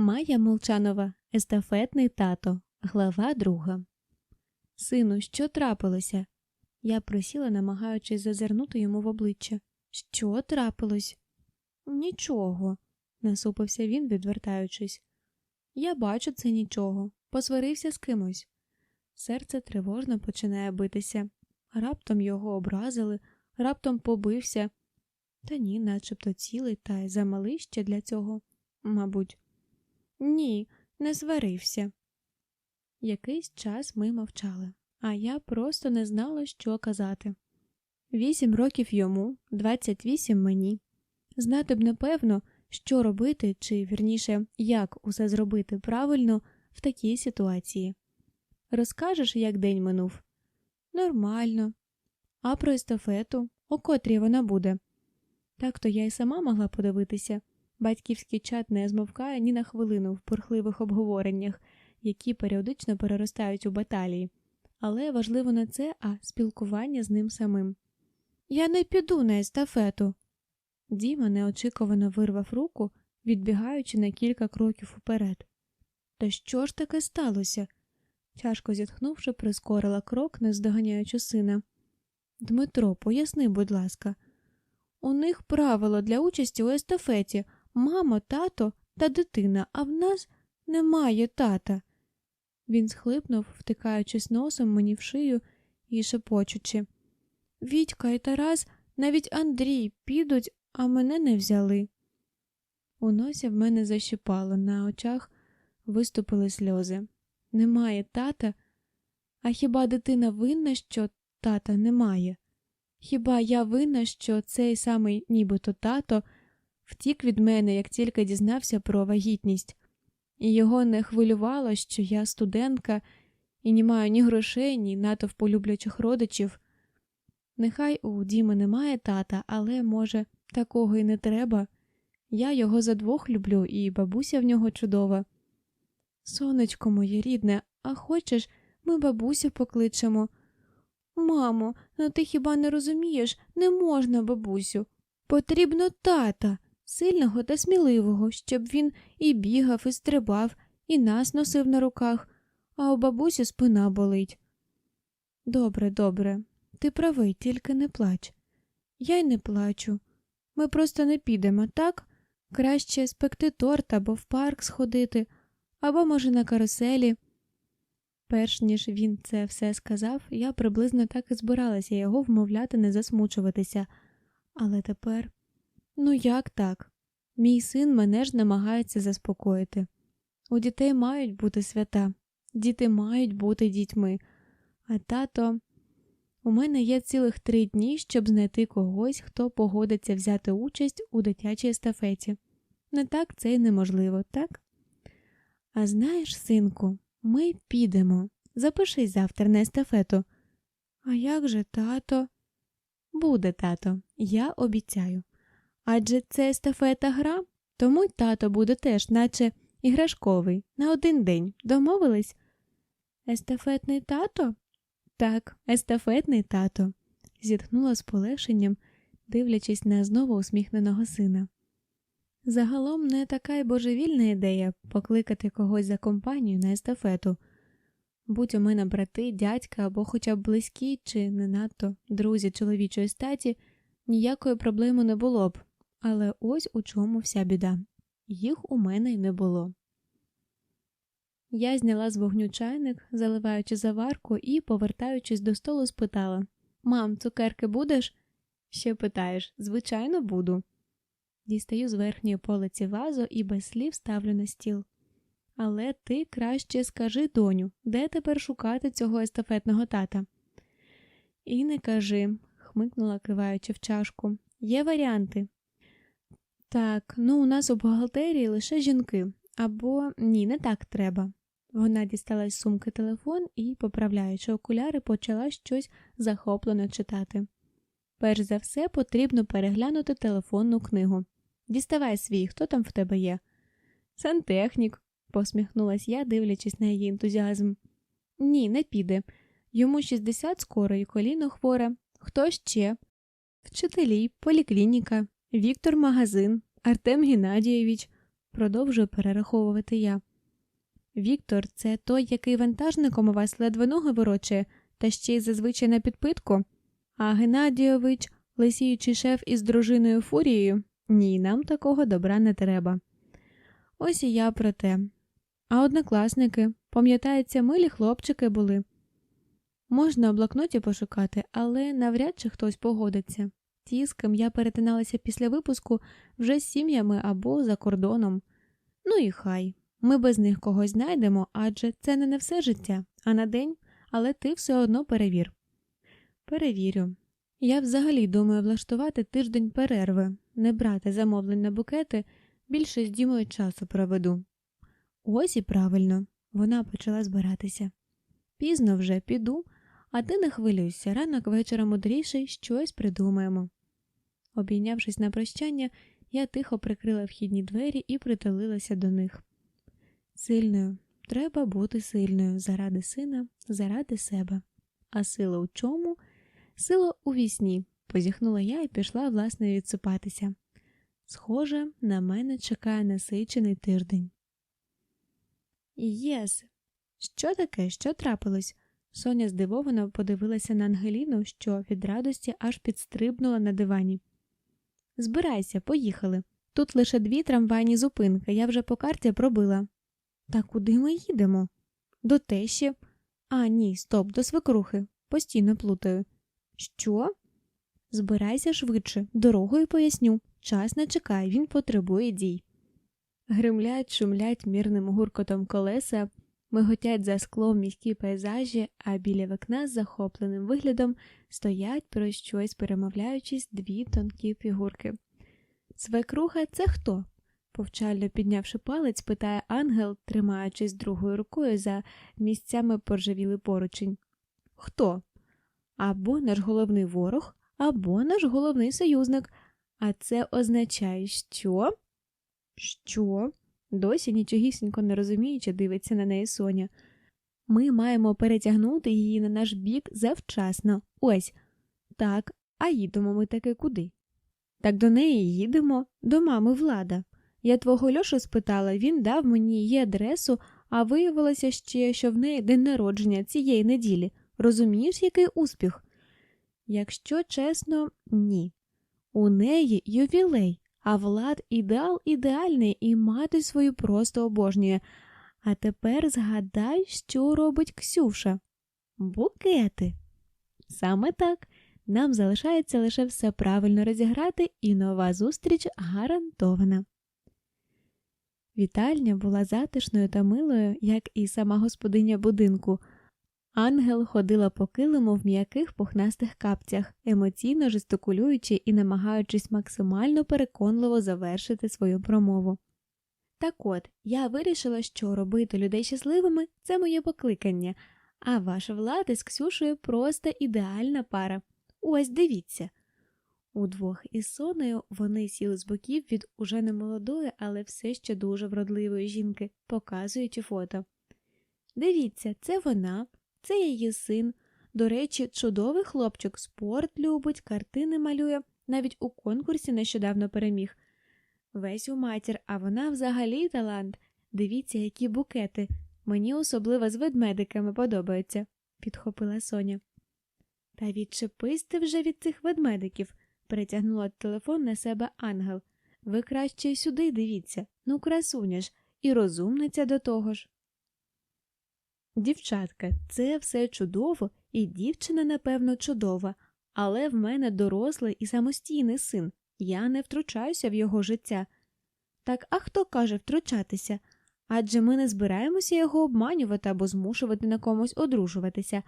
Майя Молчанова, естафетний тато, глава друга. Сину, що трапилося? Я присіла, намагаючись зазирнути йому в обличчя. Що трапилось? Нічого, насупився він, відвертаючись. Я бачу це нічого. Посварився з кимось. Серце тривожно починає битися. Раптом його образили, раптом побився. Та ні, начебто цілий та й замалий ще для цього, мабуть. Ні, не сварився. Якийсь час ми мовчали, а я просто не знала, що казати. Вісім років йому, двадцять вісім мені. Знати б напевно, що робити, чи вірніше, як усе зробити правильно в такій ситуації. Розкажеш, як день минув? Нормально. А про естафету, о котрій вона буде. Так то я й сама могла подивитися. Батьківський чат не змовкає ні на хвилину в бурхливих обговореннях, які періодично переростають у баталії, але важливо не це, а спілкування з ним самим. Я не піду на естафету. Діма неочікувано вирвав руку, відбігаючи на кілька кроків уперед. Та що ж таке сталося? Тяжко зітхнувши, прискорила крок, не здоганяючи сина. Дмитро, поясни, будь ласка, у них правило для участі у естафеті мама, тато та дитина, а в нас немає тата. Він схлипнув, втикаючись носом мені в шию і шепочучи. Вітька і Тарас, навіть Андрій підуть, а мене не взяли. У носі в мене защипало, на очах виступили сльози. Немає тата, а хіба дитина винна, що тата немає? Хіба я винна, що цей самий нібито тато втік від мене, як тільки дізнався про вагітність, і його не хвилювало, що я студентка і не маю ні грошей, ні натовпу люблячих родичів. Нехай у Діми немає тата, але, може, такого і не треба. Я його за двох люблю, і бабуся в нього чудова. Сонечко моє рідне, а хочеш, ми бабусю покличемо. Мамо, ну ти хіба не розумієш, не можна, бабусю. Потрібно тата, сильного та сміливого, щоб він і бігав, і стрибав, і нас носив на руках, а у бабусі спина болить. Добре, добре, ти правий, тільки не плач. Я й не плачу. Ми просто не підемо, так? Краще спекти торт або в парк сходити, або, може, на каруселі. Перш ніж він це все сказав, я приблизно так і збиралася його вмовляти не засмучуватися. Але тепер, ну як так? Мій син мене ж намагається заспокоїти. У дітей мають бути свята, діти мають бути дітьми, а тато. У мене є цілих три дні, щоб знайти когось, хто погодиться взяти участь у дитячій естафеті. Не так це й неможливо, так? А знаєш, синку, ми підемо. Запишись завтра на естафету. А як же тато? Буде тато, я обіцяю. Адже це естафета гра, тому й тато буде теж, наче іграшковий, на один день. Домовились? Естафетний тато? Так, естафетний тато, зітхнула з полегшенням, дивлячись на знову усміхненого сина. Загалом не така й божевільна ідея покликати когось за компанію на естафету. Будь у мене брати, дядька або хоча б близькі чи не надто друзі чоловічої статі, ніякої проблеми не було б, але ось у чому вся біда їх у мене й не було. Я зняла з вогню чайник, заливаючи заварку і, повертаючись до столу, спитала Мам, цукерки будеш? Ще питаєш, звичайно, буду. Дістаю з верхньої полиці вазу і без слів ставлю на стіл. Але ти краще скажи, доню, де тепер шукати цього естафетного тата? І не кажи, хмикнула, киваючи в чашку. Є варіанти. Так, ну у нас у бухгалтерії лише жінки, або ні, не так треба. Вона дістала з сумки телефон і, поправляючи окуляри, почала щось захоплено читати. Перш за все, потрібно переглянути телефонну книгу. Діставай свій, хто там в тебе є? Сантехнік, посміхнулась я, дивлячись на її ентузіазм. Ні, не піде. Йому 60 скоро і коліно хворе. Хто ще? Вчителі, поліклініка, Віктор Магазин, Артем Геннадійович. продовжую перераховувати я. Віктор, це той, який вантажником у вас ледве ноги ворочає, та ще й зазвичай на підпитку. А Геннадійович, лисіючий шеф із дружиною Фурією, ні, нам такого добра не треба. Ось і я про те. А однокласники, пам'ятається, милі хлопчики були. Можна у блокноті пошукати, але навряд чи хтось погодиться. Ті, з ким я перетиналася після випуску, вже з сім'ями або за кордоном. Ну і хай. Ми без них когось знайдемо, адже це не на все життя, а на день, але ти все одно перевір. Перевірю. Я взагалі думаю влаштувати тиждень перерви, не брати замовлень на букети, більше з Дімою часу проведу. Ось і правильно, вона почала збиратися. Пізно вже піду, а ти не хвилюйся, ранок вечора мудріший, щось придумаємо. Обійнявшись на прощання, я тихо прикрила вхідні двері і притулилася до них. Сильною, треба бути сильною заради сина, заради себе. А сила у чому? Сила у вісні, позіхнула я і пішла, власне, відсипатися. Схоже, на мене чекає насичений тиждень. Єс, що таке, що трапилось? Соня здивовано подивилася на Ангеліну, що від радості аж підстрибнула на дивані. Збирайся, поїхали. Тут лише дві трамвайні зупинки, я вже по карті пробила. Та куди ми їдемо? До тещі. А, ні, стоп, до свекрухи. Постійно плутаю. Що? Збирайся швидше, дорогою поясню. Час не чекай, він потребує дій. Гримлять, шумлять мірним гуркотом колеса, миготять за склом міські пейзажі, а біля вікна з захопленим виглядом стоять про щось перемовляючись дві тонкі фігурки. Свекруха це хто? повчально піднявши палець, питає ангел, тримаючись другою рукою за місцями поржавіли поручень. Хто? Або наш головний ворог, або наш головний союзник. А це означає, що? Що? Досі нічогісінько не розуміючи, дивиться на неї Соня. Ми маємо перетягнути її на наш бік завчасно. Ось так, а їдемо ми таки куди? Так до неї їдемо, до мами влада. Я твого Льошу спитала, він дав мені її адресу, а виявилося ще, що в неї день народження цієї неділі. Розумієш, який успіх? Якщо чесно, ні. У неї ювілей, а влад ідеал ідеальний і мати свою просто обожнює. А тепер згадай, що робить Ксюша. Букети. Саме так. Нам залишається лише все правильно розіграти, і нова зустріч гарантована. Вітальня була затишною та милою, як і сама господиня будинку. Ангел ходила по килиму в м'яких пухнастих капцях, емоційно жестикулюючи і намагаючись максимально переконливо завершити свою промову. Так от, я вирішила, що робити людей щасливими це моє покликання, а ваша влада з Ксюшею просто ідеальна пара. Ось дивіться. Удвох із сонею вони сіли з боків від уже немолодої, але все ще дуже вродливої жінки, показуючи фото. Дивіться, це вона, це її син. До речі, чудовий хлопчик, спорт любить, картини малює, навіть у конкурсі нещодавно переміг. Весь у матір, а вона взагалі талант. Дивіться, які букети. Мені особливо з ведмедиками подобаються, підхопила Соня. Та відчепись ти вже від цих ведмедиків, перетягнула телефон на себе ангел. Ви краще сюди дивіться, ну красуня ж, і розумниця до того ж. Дівчатка, це все чудово, і дівчина, напевно, чудова, але в мене дорослий і самостійний син, я не втручаюся в його життя. Так а хто каже втручатися? Адже ми не збираємося його обманювати або змушувати на комусь одружуватися.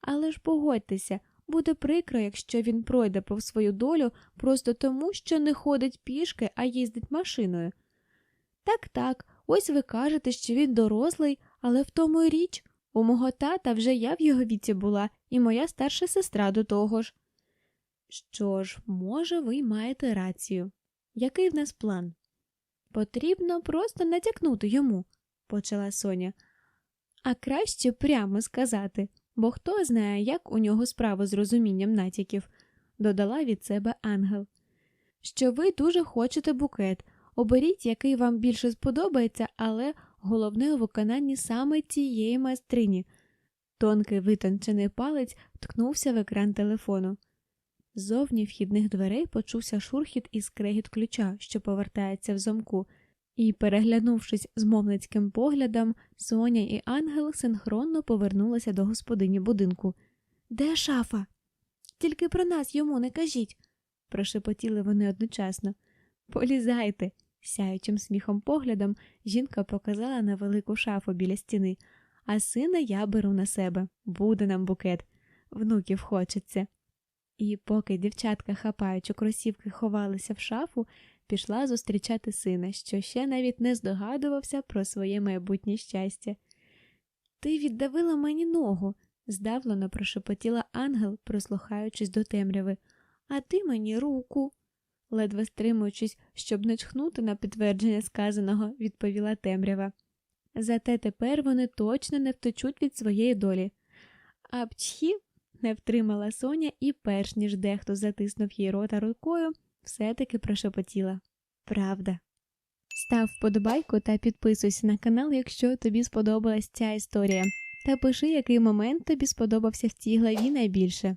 Але ж погодьтеся, буде прикро, якщо він пройде повз свою долю просто тому, що не ходить пішки, а їздить машиною. Так, так, ось ви кажете, що він дорослий, але в тому й річ. У мого тата вже я в його віці була, і моя старша сестра до того ж. Що ж, може, ви маєте рацію. Який в нас план? Потрібно просто натякнути йому, почала Соня. А краще прямо сказати, бо хто знає, як у нього справа з розумінням натяків, додала від себе ангел. Що ви дуже хочете букет, Оберіть, який вам більше сподобається, але головне у виконанні саме цієї майстрині. Тонкий витончений палець ткнувся в екран телефону. Ззовні вхідних дверей почувся шурхіт і скрегіт ключа, що повертається в замку, і, переглянувшись змовницьким поглядом, Соня і Ангел синхронно повернулися до господині будинку. Де шафа? Тільки про нас йому не кажіть, прошепотіли вони одночасно. Полізайте. Сяючим сміхом поглядом жінка показала на велику шафу біля стіни, а сина я беру на себе. Буде нам букет. Внуків хочеться. І поки дівчатка, хапаючи кросівки, ховалися в шафу, пішла зустрічати сина, що ще навіть не здогадувався про своє майбутнє щастя. Ти віддавила мені ногу, здавлено прошепотіла ангел, прислухаючись до темряви, а ти мені руку. Ледве стримуючись, щоб не чхнути на підтвердження сказаного, відповіла темрява. Зате тепер вони точно не втечуть від своєї долі. А пчхі не втримала Соня і, перш ніж дехто затиснув їй рота рукою, все-таки прошепотіла. Правда. Став вподобайку та підписуйся на канал, якщо тобі сподобалась ця історія. Та пиши, який момент тобі сподобався в цій главі найбільше.